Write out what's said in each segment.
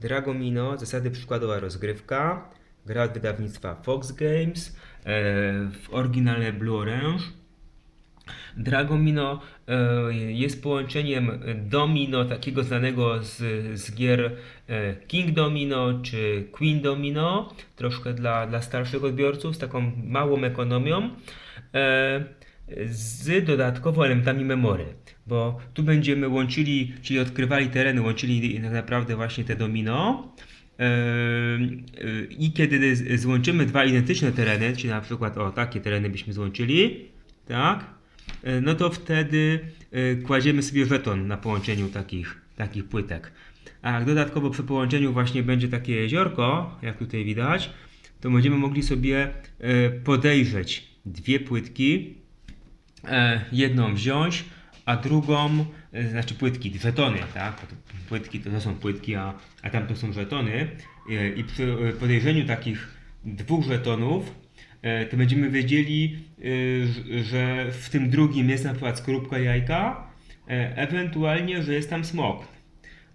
Dragomino, zasady przykładowa rozgrywka, gra od wydawnictwa Fox Games, e, w oryginale Blue Orange. Dragomino e, jest połączeniem domino, takiego znanego z, z gier e, King Domino czy Queen Domino, troszkę dla, dla starszych odbiorców, z taką małą ekonomią, z dodatkowo elementami memory, bo tu będziemy łączyli, czyli odkrywali tereny, łączyli tak naprawdę właśnie te domino. I kiedy złączymy dwa identyczne tereny, czyli na przykład o takie tereny byśmy złączyli, tak? E, no to wtedy e, kładziemy sobie żeton na połączeniu takich, takich płytek. A dodatkowo przy połączeniu właśnie będzie takie jeziorko, jak tutaj widać, to będziemy mogli sobie e, podejrzeć dwie płytki, jedną wziąć, a drugą, e, znaczy płytki, żetony, tak? Płytki to, są płytki, a, a tam to są żetony. E, I przy e, podejrzeniu takich dwóch żetonów, e, to będziemy wiedzieli, e, że w tym drugim jest na przykład skorupka jajka, e, ewentualnie, że jest tam smok.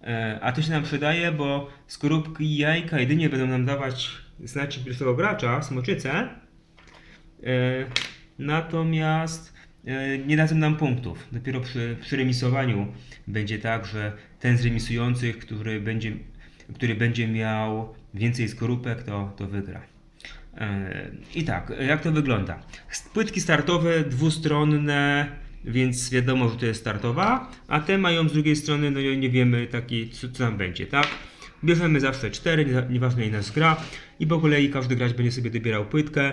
E, A to się nam przydaje, bo skorupki jajka jedynie będą nam dawać znacznik pierwszego gracza, smoczycę, E, Natomiast e, nie dadzą nam punktów. Dopiero przy, przy remisowaniu będzie tak, że ten z remisujących, który będzie, który będzie miał więcej skorupek, to, to wygra. E, I tak, jak to wygląda? Płytki startowe dwustronne, więc wiadomo, że to jest startowa, a te mają z drugiej strony, no nie wiemy taki, co, co tam będzie, tak? Bierzemy zawsze cztery, nie- nieważne ile nas gra i po kolei każdy gracz będzie sobie dobierał płytkę.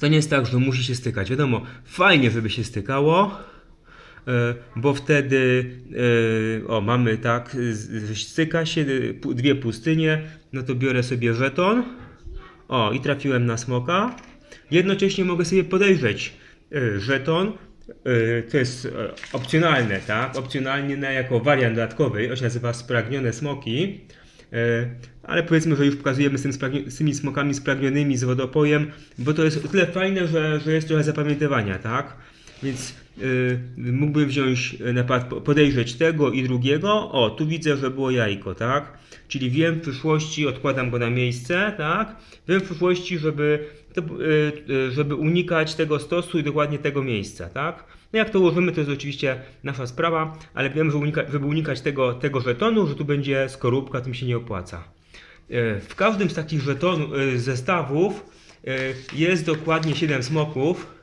To nie jest tak, że musi się stykać. Wiadomo, fajnie, żeby się stykało, e, bo wtedy e, o, mamy tak, styka się e, dwie pustynie, no to biorę sobie żeton, o i trafiłem na smoka. Jednocześnie mogę sobie podejrzeć żeton, to jest opcjonalne, tak, opcjonalnie na, jako wariant dodatkowy, on się nazywa spragnione smoki. E, Ale powiedzmy, że już pokazujemy z, tym z tymi smokami spragnionymi z wodopojem, bo to jest o tyle fajne, że, że jest trochę zapamiętywania, tak? Więc y, mógłbym wziąć y, na przykład po- podejrzeć tego i drugiego. O, tu widzę, że było jajko, tak? Czyli wiem w przyszłości, odkładam go na miejsce, tak? Wiem w przyszłości, żeby, y, żeby unikać tego stosu i dokładnie tego miejsca, tak? No jak to ułożymy, to jest oczywiście nasza sprawa, ale wiem, że unika, żeby unikać tego, tego żetonu, że tu będzie skorupka, to mi się nie opłaca. W każdym z takich żetonów, e, zestawów jest dokładnie 7 smoków.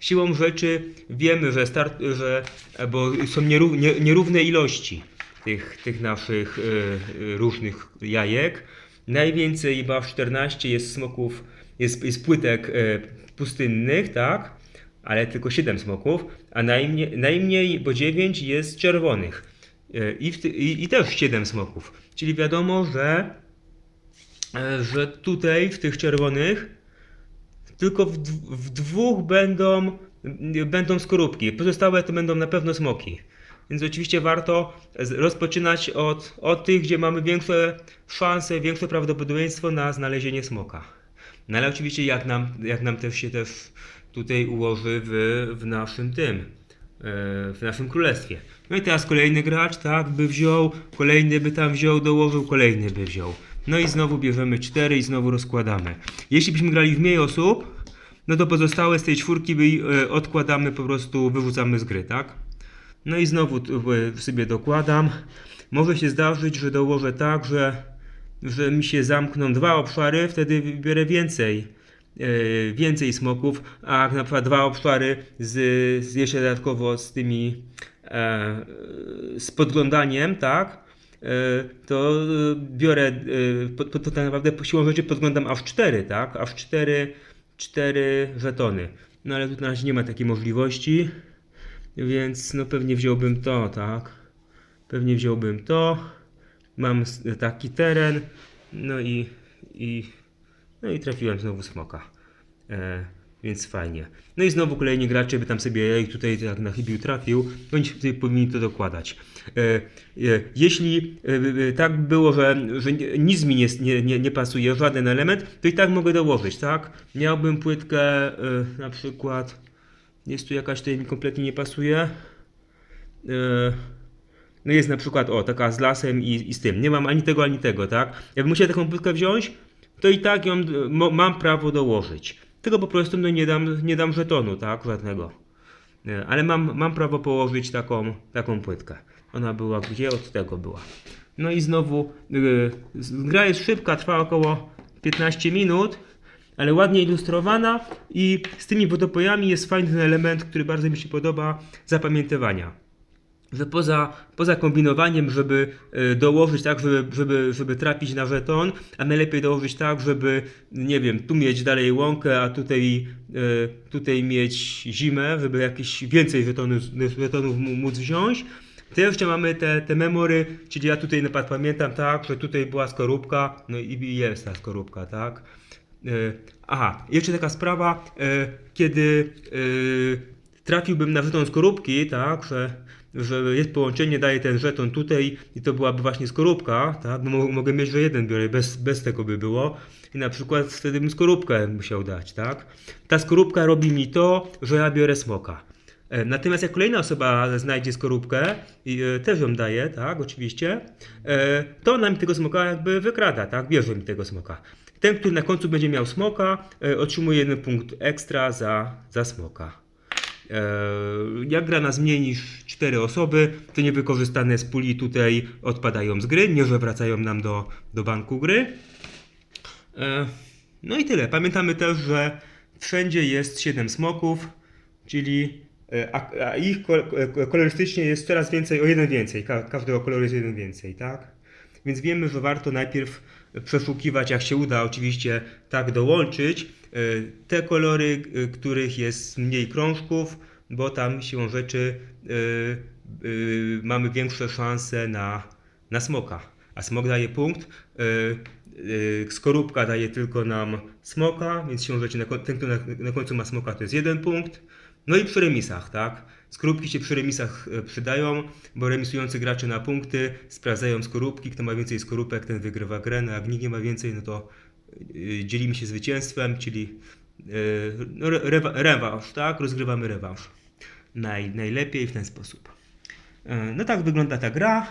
Siłą rzeczy wiemy, że, start, że bo są nieró- nie- nierówne ilości tych, tych naszych e, e, różnych jajek. Najwięcej, chyba w 14 jest smoków, jest, jest płytek e, pustynnych, tak? Ale tylko 7 smoków, a najmniej, najmniej bo 9 jest czerwonych. I, i, I też 7 smoków. Czyli wiadomo, że że tutaj w tych czerwonych tylko w, w dwóch będą, będą skorupki. Pozostałe to będą na pewno smoki. Więc oczywiście warto rozpoczynać od, od tych, gdzie mamy większe szanse, większe prawdopodobieństwo na znalezienie smoka. No ale oczywiście jak nam, jak nam też się też tutaj ułoży w, w naszym tym, e, w naszym królestwie. No i teraz kolejny gracz, tak, by wziął, kolejny by tam wziął, dołożył, kolejny by wziął. No i znowu bierzemy cztery i znowu rozkładamy. Jeśli byśmy grali w mniej osób, no to pozostałe z tej czwórki e, odkładamy, po prostu wyrzucamy z gry, tak? No i znowu e, sobie dokładam. Może się zdarzyć, że dołożę tak, że, że mi się zamkną dwa obszary, wtedy wybiorę więcej, e, więcej smoków, a na przykład dwa obszary z, z jeszcze dodatkowo z tymi e, z podglądaniem, tak? E, to e, biorę, e, to tak naprawdę siłą rzeczy podglądam aż cztery, tak? Aż cztery, cztery żetony. No ale tu na razie nie ma takiej możliwości. Więc no pewnie wziąłbym to, tak? Pewnie wziąłbym to. Mam taki teren. No i, i, no i trafiłem znowu smoka. Więc fajnie. No i znowu kolejni gracze by tam sobie tutaj tak na chybił trafił, oni tutaj powinni to dokładać. E, e, jeśli e, tak by było, że, że nic mi nie, nie, nie, pasuje, żaden element, to i tak mogę dołożyć, tak? Miałbym płytkę na przykład jest tu jakaś, tutaj mi kompletnie nie pasuje. No jest na przykład, o, taka z lasem i, i z tym. Nie mam ani tego, ani tego, tak? Jakbym musiał taką płytkę wziąć, to i tak ją mam prawo dołożyć. Tylko po prostu no, nie, dam, nie dam żetonu, tak? Żadnego. Nie, Ale mam, mam prawo położyć taką, taką płytkę. Ona była gdzie? Od tego była. No i znowu y, z- gra jest szybka, trwa około 15 minut, ale ładnie ilustrowana i z tymi wodopojami jest fajny element, który bardzo mi się podoba, zapamiętywania że poza, poza kombinowaniem, żeby e, dołożyć tak, żeby, żeby, żeby trafić na żeton, a najlepiej dołożyć tak, żeby, nie wiem, tu mieć dalej łąkę, a tutaj, e, tutaj mieć zimę, żeby jakieś więcej żetonów, żetonów móc wziąć. To jeszcze mamy te, te memory, czyli ja tutaj na przykład pamiętam tak, że tutaj była skorupka, no i jest ta skorupka, tak. E, Aha, jeszcze taka sprawa, kiedy trafiłbym na żeton skorupki, tak, że, że jest połączenie, daje ten żeton tutaj i to byłaby właśnie skorupka, tak, bo mo- mogę mieć, że jeden biorę, bez, bez tego by było i na przykład wtedy bym skorupkę musiał dać, tak. Ta skorupka robi mi to, że ja biorę smoka. E, Natomiast jak kolejna osoba znajdzie skorupkę i e, też ją daje, tak, oczywiście, e, to ona mi tego smoka jakby wykrada, tak, bierze mi tego smoka. Ten, który na końcu będzie miał smoka, otrzymuje jeden punkt ekstra za, za smoka. E, Jak gra nas mniej niż 4 osoby, to niewykorzystane z puli tutaj odpadają z gry, nie że wracają nam do, do banku gry. E, No i tyle. Pamiętamy też, że wszędzie jest 7 smoków, czyli e, a, a ich ko- ko- kolorystycznie jest coraz więcej, o jeden więcej. Ka- każdego koloru jest jeden więcej, tak? Więc wiemy, że warto najpierw przeszukiwać, jak się uda, oczywiście tak dołączyć, te kolory, e, których jest mniej krążków, bo tam siłą rzeczy e, e, mamy większe szanse na, na smoka. A smok daje punkt. e, e, Skorupka daje tylko nam smoka, więc siłą rzeczy ten, kto na, końcu ma smoka, to jest jeden punkt. No i przy remisach, tak? Skorupki się przy remisach e, przydają, bo remisujący gracze na punkty sprawdzają skorupki. Kto ma więcej skorupek, ten wygrywa grę. No jak nikt nie ma więcej, no to e, dzielimy się zwycięstwem, czyli e, no, re- rewa- rewanż, tak? Rozgrywamy rewanż. Naj, najlepiej w ten sposób. E, No tak wygląda ta gra.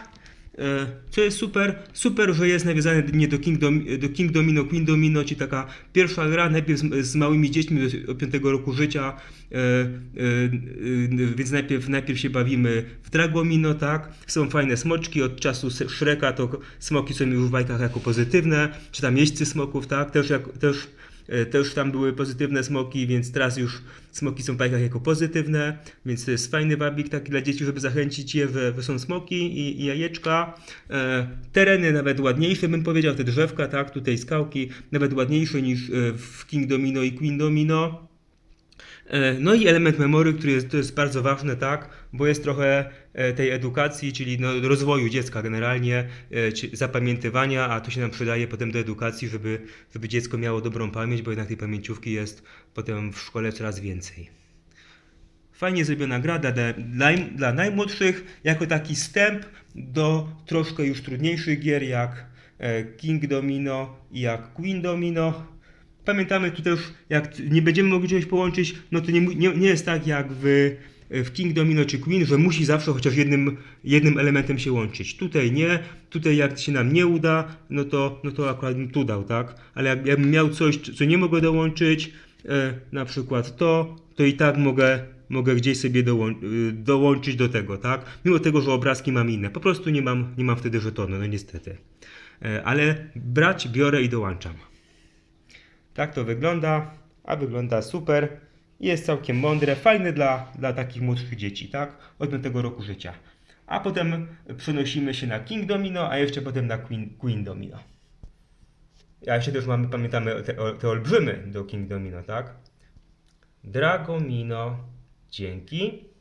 E, Co jest super, super, że jest nawiązane nie do King, Dom, do King Domino, Queen Domino, czyli taka pierwsza gra, najpierw z, z małymi dziećmi do 5 roku życia, e, e, e, więc najpierw, najpierw się bawimy w Dragomino, tak? Są fajne smoczki, od czasu Shreka to smoki są już w bajkach jako pozytywne, czy tam jeźdźcy smoków, tak? Też, jak, też Też tam były pozytywne smoki, więc teraz już smoki są w bajkach jako pozytywne, więc to jest fajny wabik taki dla dzieci, żeby zachęcić je, że są smoki i, i jajeczka. E, tereny nawet ładniejsze, bym powiedział, te drzewka, tak, tutaj skałki, nawet ładniejsze niż e, w King Domino i Queen Domino. E, No i element memory, który jest, to jest bardzo ważne, tak, bo jest trochę e, tej edukacji, czyli no, rozwoju dziecka generalnie, e, zapamiętywania, a to się nam przydaje potem do edukacji, żeby, żeby dziecko miało dobrą pamięć, bo jednak tej pamięciówki jest potem w szkole coraz więcej. Fajnie zrobiona gra dla, dla, dla najmłodszych, jako taki wstęp do troszkę już trudniejszych gier, jak King Domino i jak Queen Domino. Pamiętamy tu też, jak nie będziemy mogli czegoś połączyć, no to nie, nie, nie jest tak jak w, w King Domino czy Queen, że musi zawsze chociaż jednym, jednym elementem się łączyć. Tutaj nie, tutaj jak się nam nie uda, no to, no to akurat bym tu dał, tak? Ale jak, jakbym miał coś, co nie mogę dołączyć, e, na przykład to, to i tak mogę, mogę gdzieś sobie y, dołączyć do tego, tak? Mimo tego, że obrazki mam inne. Po prostu nie mam, nie mam wtedy żetonu, no niestety. E, ale brać, biorę i dołączam. Tak to wygląda, a wygląda super. Jest całkiem mądre, fajne dla, dla takich młodszych dzieci, tak? Od 5 roku życia. A potem przenosimy się na King Domino, a jeszcze potem na Queen, Queen Domino. A jeszcze też mamy, pamiętamy te, te olbrzymy do King Domino, tak? Dragomino, dzięki.